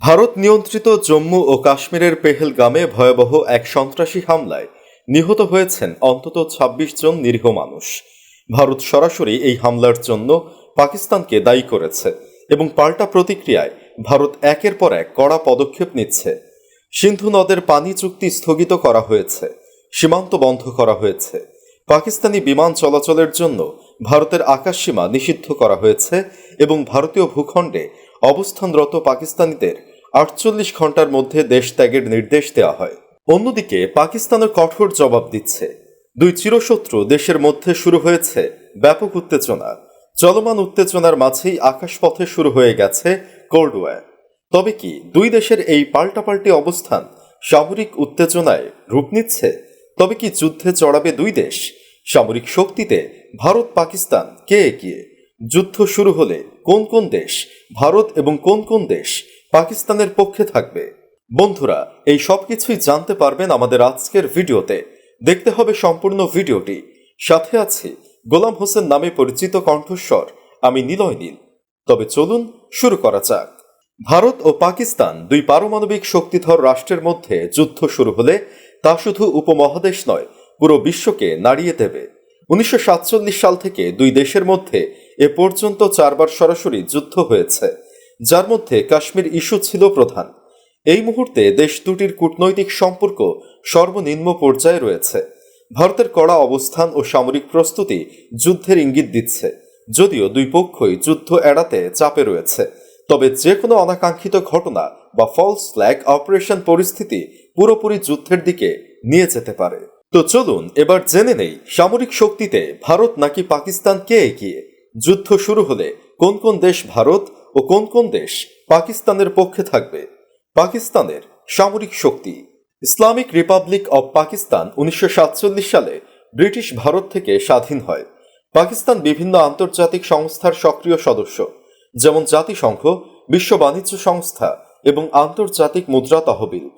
ভারত নিয়ন্ত্রিত জম্মু ও কাশ্মীরের পেহেলগামে ভয়াবহ এক সন্ত্রাসী হামলায় নিহত হয়েছেন অন্তত ২৬ জন নিরীহ মানুষ। ভারত সরাসরি এই হামলার জন্য পাকিস্তানকে দায়ী করেছে এবং পাল্টা প্রতিক্রিয়ায় ভারত একের পর এক কড়া পদক্ষেপ নিচ্ছে। সিন্ধু নদের পানি চুক্তি স্থগিত করা হয়েছে, সীমান্ত বন্ধ করা হয়েছে। পাকিস্তানি বিমান চলাচলের জন্য ভারতের আকাশসীমা নিষিদ্ধ করা হয়েছে এবং ভারতীয় ভূখণ্ডে অবস্থানরত পাকিস্তানিদের আটচল্লিশ ঘণ্টার মধ্যে দেশ ত্যাগের নির্দেশ দেওয়া হয়। অন্যদিকে পাকিস্তানের কঠোর জবাব দিচ্ছে। দুই চিরশত্রু দেশের মধ্যে শুরু হয়েছে ব্যাপক উত্তেজনা। চলমান উত্তেজনার মাঝেই আকাশপথে শুরু হয়ে গেছে কোল্ড ওয়ার। তবে কি দুই দেশের এই পাল্টাপাল্টি অবস্থান সামরিক উত্তেজনায় রূপ নিচ্ছে? তবে কি যুদ্ধে চড়াবে দুই দেশ? সামরিক শক্তিতে ভারত, পাকিস্তান, কে এগিয়ে? যুদ্ধ শুরু হলে কোন কোন দেশ, ভারত এবং কোন কোন দেশ পাকিস্তানের পক্ষে থাকবে? বন্ধুরা, এই সব কিছুই জানতে পারবেন আমাদের আজকের ভিডিওতে। দেখতে হবে সম্পূর্ণ ভিডিওটি। সাথে আছি গোলাম হোসেন নামে পরিচিত কণ্ঠস্বর, আমি নিলয় নীল। তবে চলুন শুরু করা যাক। ভারত ও পাকিস্তান দুই পারমাণবিক শক্তিধর রাষ্ট্রের মধ্যে যুদ্ধ শুরু হলে তা শুধু উপমহাদেশ নয় পুরো বিশ্বকে নাড়িয়ে দেবে। উনিশশো সাতচল্লিশ সাল থেকে দুই দেশের মধ্যে এ পর্যন্ত চারবার সরাসরি যুদ্ধ হয়েছে, যার মধ্যে কাশ্মীর ইস্যু ছিল প্রধান। এই মুহূর্তে দেশ দুটির কূটনৈতিক সম্পর্ক সর্বনিম্ন পর্যায়ে রয়েছে। ভারতের কড়া অবস্থান ও সামরিক প্রস্তুতি যুদ্ধের ইঙ্গিত দিচ্ছে, যদিও দুই পক্ষই যুদ্ধ এড়াতে চাপে রয়েছে। তবে যে কোনো অনাকাঙ্ক্ষিত ঘটনা বা ফলস ফ্ল্যাগ অপারেশন পরিস্থিতি পুরোপুরি যুদ্ধের দিকে নিয়ে যেতে পারে। তো চলুন, এবার জেনে নেই, সামরিক শক্তিতে ভারত নাকি পাকিস্তান কে এগিয়ে? যুদ্ধ শুরু হলে কোন কোন দেশ ভারত ও কোন কোন দেশ পাকিস্তানের পক্ষে থাকবে? পাকিস্তানের সামরিক শক্তি। ইসলামিক রিপাবলিক অব পাকিস্তান উনিশশো সাতচল্লিশ সালে ব্রিটিশ ভারত থেকে স্বাধীন হয়। পাকিস্তান বিভিন্ন আন্তর্জাতিক সংস্থার সক্রিয় সদস্য, যেমন জাতিসংঘ, বিশ্ব বাণিজ্য সংস্থা এবং আন্তর্জাতিক মুদ্রা তহবিল।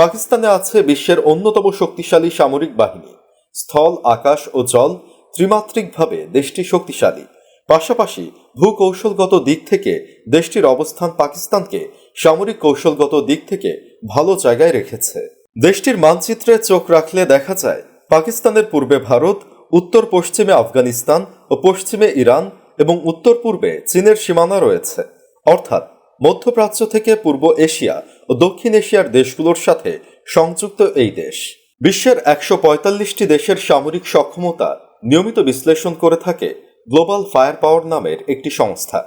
পাকিস্তানে আছে বিশ্বের অন্যতম শক্তিশালী সামরিক বাহিনী। স্থল, আকাশ ও জল ত্রিমাত্রিকভাবে দেশটি শক্তিশালী। পাশাপাশি ভূকৌশলগত দিক থেকে দেশটির অবস্থান পাকিস্তানকে সামরিক কৌশলগত দিক থেকে ভালো জায়গায় রেখেছে। দেশটির মানচিত্রে চোখ রাখলে দেখা যায়, পাকিস্তানের পূর্বে ভারত, উত্তর পশ্চিমে আফগানিস্তান ও পশ্চিমে ইরান এবং উত্তর পূর্বে চীনের সীমানা রয়েছে। অর্থাৎ মধ্যপ্রাচ্য থেকে পূর্ব এশিয়া ও দক্ষিণ এশিয়ার দেশগুলোর সাথে সংযুক্ত এই দেশ। বিশ্বের একশো পঁয়তাল্লিশটি দেশের সামরিক সক্ষমতা নিয়মিত বিশ্লেষণ করে থাকে গ্লোবাল ফায়ার পাওয়ার নামের একটি সংস্থা।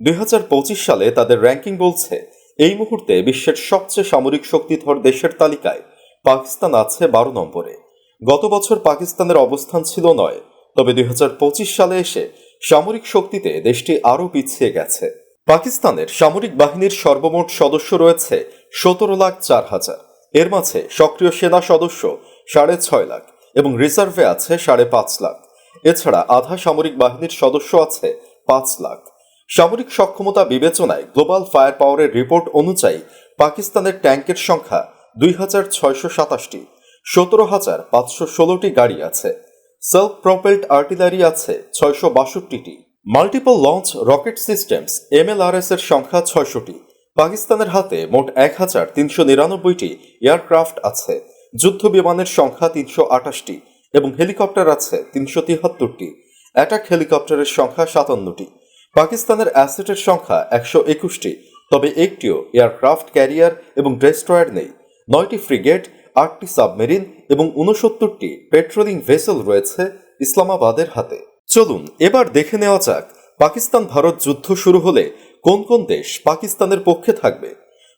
দুই হাজার পঁচিশ সালে তাদের র্যাঙ্কিং বলছে, এই মুহূর্তে বিশ্বের সবচেয়ে সামরিক শক্তিধর দেশের তালিকায় পাকিস্তান আছে বারো নম্বরে। গত বছর পাকিস্তানের অবস্থান ছিল নয়, তবে দুই হাজার পঁচিশ সালে এসে সামরিক শক্তিতে দেশটি আরও পিছিয়ে গেছে। পাকিস্তানের সামরিক বাহিনীর সর্বমোট সদস্য রয়েছে সতেরো লাখ চার হাজার। এর মাঝে সক্রিয় সেনা সদস্য সাড়ে ছয় লাখ এবং রিজার্ভে আছে সাড়ে পাঁচ লাখ। এছাড়া আধা সামরিক বাহিনীর সদস্য আছে পাঁচ লাখ। সামরিক সক্ষমতা বিবেচনায় গ্লোবাল ফায়ার পাওয়ারের রিপোর্ট অনুযায়ী পাকিস্তানের ট্যাঙ্কের সংখ্যা দুই হাজার ছয়শো সাতাশটি, সতেরো হাজার পাঁচশো ষোলোটি গাড়ি আছে। সেলফ প্রপেলড আর্টিলারি আছে ছয়শো বাষট্টিটি। Multiple launch rocket systems, MLRS এর সংখ্যা ছয়শটি। পাকিস্তানের হাতে মোট এক হাজার তিনশো নিরানব্বইটি এয়ারক্রাফট আছে। যুদ্ধ বিমানের সংখ্যা তিনশো আটাশটি এবং হেলিকপ্টার আছে তিনশো তিয়াত্তরটি অ্যাটাক হেলিকপ্টারের সংখ্যা সাতান্নটি। পাকিস্তানের অ্যাসেটের সংখ্যা একশো একুশটি। তবে একটিও এয়ারক্রাফট ক্যারিয়ার এবং ডেস্ট্রয়ার নেই। নয়টি ফ্রিগেট, আটটি সাবমেরিন এবং উনসত্তরটি পেট্রোলিং ভেসেল রয়েছে ইসলামাবাদের হাতে। চলুন, এবার দেখে নেওয়া যাক, পাকিস্তান ভারত যুদ্ধ শুরু হলে কোন কোন দেশ পাকিস্তানের পক্ষে থাকবে?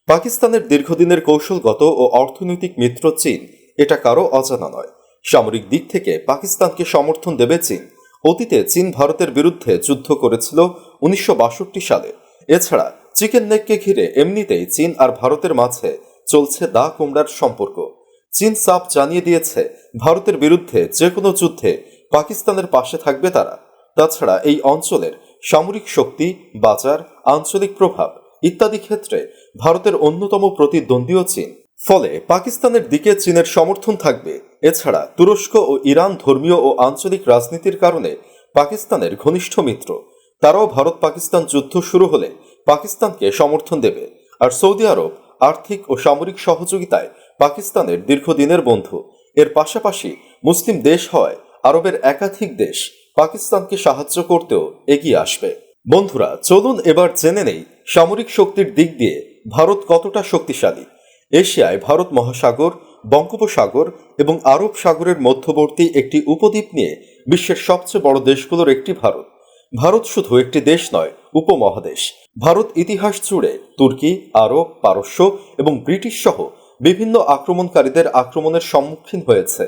পাকিস্তানের দীর্ঘদিনের কৌশলগত ও অর্থনৈতিক মিত্র চীন, এটা কারও অজানা নয়। সামরিক দিক থেকে পাকিস্তানকে সমর্থন দেবে চীন। অতীতে চীন ভারতের বিরুদ্ধে যুদ্ধ করেছিল উনিশশো বাষট্টি সালে। এছাড়া চিকেন নেককে ঘিরে এমনিতেই চীন আর ভারতের মাঝে চলছে দা কুমড়ার সম্পর্ক। চীন সাপ জানিয়ে দিয়েছে, ভারতের বিরুদ্ধে যে কোনো যুদ্ধে পাকিস্তানের পাশে থাকবে তারা। তাছাড়া এই অঞ্চলের সামরিক শক্তি, বাজার, আঞ্চলিক প্রভাব ইত্যাদি ক্ষেত্রে ভারতের অন্যতম প্রতিদ্বন্দ্বীও চীন। ফলে পাকিস্তানের দিকে চীনের সমর্থন থাকবে। এছাড়া তুরস্ক ও ইরান ধর্মীয় ও আঞ্চলিক রাজনীতির কারণে পাকিস্তানের ঘনিষ্ঠ মিত্র। তারাও ভারত পাকিস্তান যুদ্ধ শুরু হলে পাকিস্তানকে সমর্থন দেবে। আর সৌদি আরব আর্থিক ও সামরিক সহযোগিতায় পাকিস্তানের দীর্ঘদিনের বন্ধু। এর পাশাপাশি মুসলিম দেশ হয় আরবের একাধিক দেশ পাকিস্তানকে সাহায্য করতেও এগিয়ে আসবে। বন্ধুরা, চলুন এবার জেনে নেই সামরিক শক্তির দিক দিয়ে ভারত কতটা শক্তিশালী। এশিয়ায় ভারত মহাসাগর, বঙ্গোপসাগর এবং আরব সাগরের মধ্যবর্তী একটি উপদ্বীপ নিয়ে বিশ্বের সবচেয়ে বড় দেশগুলোর একটি ভারত। ভারত শুধু একটি দেশ নয়, উপমহাদেশ। ভারত ইতিহাস জুড়ে তুর্কি, আরব, পারস্য এবং ব্রিটিশ সহ বিভিন্ন আক্রমণকারীদের আক্রমণের সম্মুখীন হয়েছে।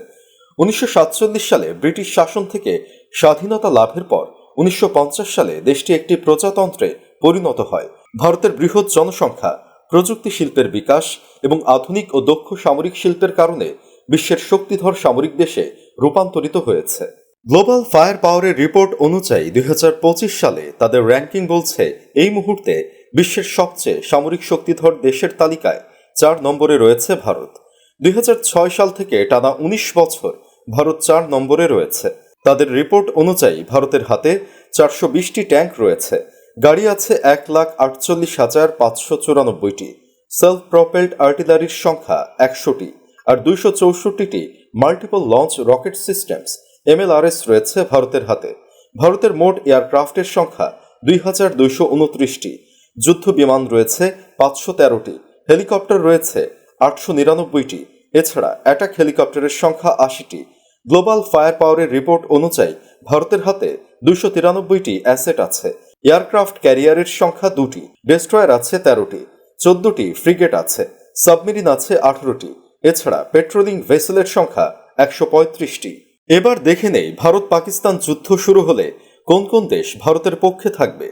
উনিশশো সাতচল্লিশ সালে ব্রিটিশ শাসন থেকে স্বাধীনতা লাভের পর উনিশশো পঞ্চাশ সালে দেশটি একটি প্রজাতন্ত্রে পরিণত হয়। ভারতের বৃহৎ জনসংখ্যা, প্রযুক্তি শিল্পের বিকাশ এবং আধুনিক ও দক্ষ সামরিক শিল্পের কারণে বিশ্বের শক্তিধর সামরিক দেশে রূপান্তরিত হয়েছে। গ্লোবাল ফায়ার পাওয়ারের রিপোর্ট অনুযায়ী দুই হাজার পঁচিশ সালে তাদের র্যাঙ্কিং বলছে, এই মুহূর্তে বিশ্বের সবচেয়ে সামরিক শক্তিধর দেশের তালিকায় চার নম্বরে রয়েছে ভারত। দুই হাজার ছয় সাল থেকে টানা উনিশ বছর ভারত চার নম্বরে রয়েছে। তাদের রিপোর্ট অনুযায়ী ভারতের হাতে চারশো বিশটি ট্যাঙ্ক রয়েছে। গাড়ি আছে এক লাখ আটচল্লিশ হাজার পাঁচশো চুরানব্বইটি। সেলফ প্রপেলড আর্টিলারির সংখ্যা একশোটি। আর দুইশো চৌষট্টিটি multiple launch rocket systems MLRS রয়েছে ভারতের হাতে। ভারতের মোট এয়ারক্রাফটের সংখ্যা দুই হাজার দুইশো উনত্রিশটি। যুদ্ধ বিমান রয়েছে পাঁচশো তেরোটি। হেলিকপ্টার রয়েছে আটশো নিরানব্বইটি। এছাড়া অ্যাটাক হেলিকপ্টারের সংখ্যা আশিটি। গ্লোবাল ফায়ার পাওয়ারের রিপোর্ট অনুযায়ী ভারতের হাতে দুশো তিরানব্বইটি অ্যাসেট আছে। এয়ারক্রাফট ক্যারিয়ারের সংখ্যা দুটি, ডেস্ট্রয়ার আছে তেরোটি, চোদ্দটি ফ্রিগেট আছে, সাবমেরিন আছে আঠারোটি। এছাড়া পেট্রোলিং ভেসেলের সংখ্যা একশো পঁয়ত্রিশটি। এবার দেখে নেই ভারত পাকিস্তান যুদ্ধ শুরু হলে কোন কোন দেশ ভারতের পক্ষে থাকবে।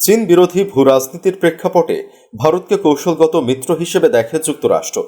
চীন বিরোধী ভূ রাজনীতির প্রেক্ষাপটে ভারতকে কৌশলগত মিত্র হিসেবে দেখে যুক্তরাষ্ট্র।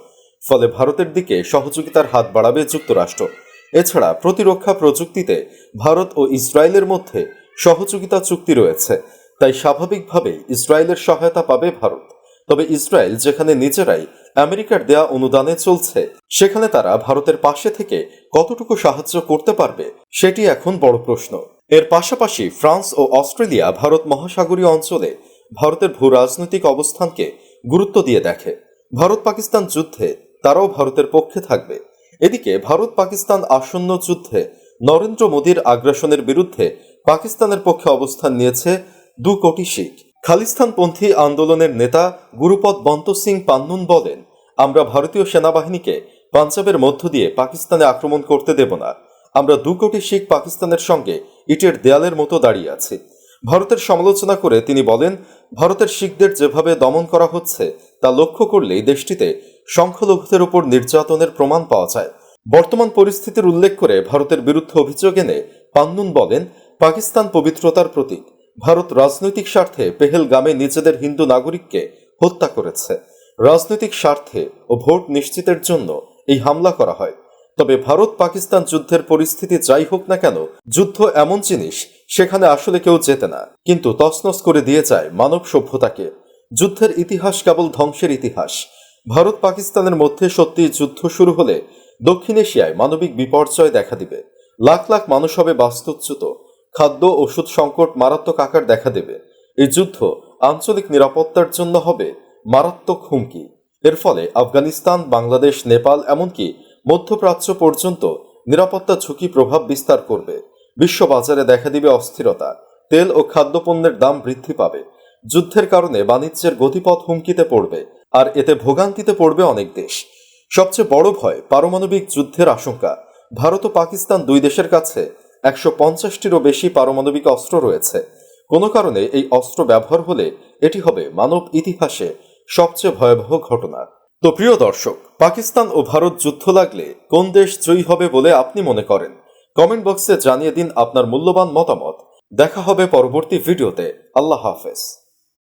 ফলে ভারতের দিকে সহযোগিতার হাত বাড়াবে যুক্তরাষ্ট্র। এছাড়া প্রতিরক্ষা প্রযুক্তিতে ভারত ও ইসরায়েলের মধ্যে সহযোগিতা চুক্তি রয়েছে। তাই স্বাভাবিকভাবেই ইসরায়েলের সহায়তা পাবে ভারত। তবে ইসরায়েল যেখানে নিজেরাই আমেরিকার দেয়া অনুদানে চলছে, সেখানে তারা ভারতের পাশে থেকে কতটুকু সাহায্য করতে পারবে, সেটি এখন বড় প্রশ্ন। এর পাশাপাশি ফ্রান্স ও অস্ট্রেলিয়া ভারত মহাসাগরীয় অঞ্চলে ভারতের ভূ রাজনৈতিক অবস্থানকে গুরুত্ব দিয়ে দেখে। ভারত পাকিস্তান যুদ্ধে তারাও ভারতের পক্ষে থাকবে। এদিকে ভারত পাকিস্তান আসন্ন যুদ্ধে নরেন্দ্র মোদীর আগ্রাসনের বিরুদ্ধে পাকিস্তানের পক্ষে অবস্থান নিয়েছে দু কোটি শিখ। খালিস্তানপন্থী আন্দোলনের নেতা গুরুপদ বন্ত সিং পান্নুন বলেন, আমরা ভারতীয় সেনাবাহিনীকে পাঞ্জাবের মধ্য দিয়ে পাকিস্তানে আক্রমণ করতে দেব না। আমরা দু কোটি শিখ পাকিস্তানের সঙ্গে ইটের দেয়ালের মতো দাঁড়িয়ে আছি। ভারতের সমালোচনা করে তিনি বলেন, ভারতের শিখদের যেভাবে দমন করা হচ্ছে, তা লক্ষ্য করলেই দেশটিতে সংখ্যালঘুদের উপর নির্যাতনের প্রমাণ পাওয়া যায়। বর্তমান পরিস্থিতির উল্লেখ করে ভারতের বিরুদ্ধে অভিযোগ এনে পান্নুন বলেন, পাকিস্তান পবিত্রতার প্রতীক। ভারত রাজনৈতিক স্বার্থে পেহেলগামে নিজেদের হিন্দু নাগরিককে হত্যা করেছে। রাজনৈতিক স্বার্থে ও ভোট নিশ্চিতের জন্য এই হামলা করা হয়। তবে ভারত পাকিস্তান যুদ্ধের পরিস্থিতি যাই হোক না কেন, যুদ্ধ এমন জিনিস, সেখানে আসলে কেউ যেতে না। কিন্তু তছনছ করে দিয়ে যায় মানব সভ্যতাকে। যুদ্ধের ইতিহাস কেবল ধ্বংসের ইতিহাস। ভারত পাকিস্তানের মধ্যে সত্যি যুদ্ধ শুরু হলে দক্ষিণ এশিয়ায় মানবিক বিপর্যয় দেখা দিবে। লাখ লাখ মানুষ হবে বাস্তুচ্যুত। খাদ্য, ওষুধ সংকট মারাত্মক আকার দেখা দেবে। এই যুদ্ধ আঞ্চলিক নিরাপত্তার জন্য হবে মারাত্মক হুমকি। এর ফলে আফগানিস্তান, বাংলাদেশ, নেপাল এমনকি মধ্যপ্রাচ্য পর্যন্ত নিরাপত্তা ঝুঁকি প্রভাব বিস্তার করবে। বিশ্ব বাজারে দেখা দিবে অস্থিরতা। তেল ও খাদ্যপণ্যের দাম বৃদ্ধি পাবে। যুদ্ধের কারণে বাণিজ্যের গতিপথ হুমকিতে পড়বে। আর এতে ভোগান্তিতে পড়বে অনেক দেশ। সবচেয়ে বড় ভয় পারমাণবিক যুদ্ধের আশঙ্কা। ভারত ও পাকিস্তান দুই দেশের কাছে একশো পঞ্চাশটিরও বেশি পারমাণবিক অস্ত্র রয়েছে। কোনো কারণে এই অস্ত্র ব্যবহার হলে এটি হবে মানব ইতিহাসে সবচেয়ে ভয়াবহ ঘটনা। তো প্রিয় দর্শক, পাকিস্তান ও ভারত যুদ্ধ লাগলে কোন দেশ জয়ী হবে বলে আপনি মনে করেন? কমেন্ট বক্সে জানিয়ে দিন আপনার মূল্যবান মতামত। দেখা হবে পরবর্তী ভিডিওতে। আল্লাহ হাফেজ।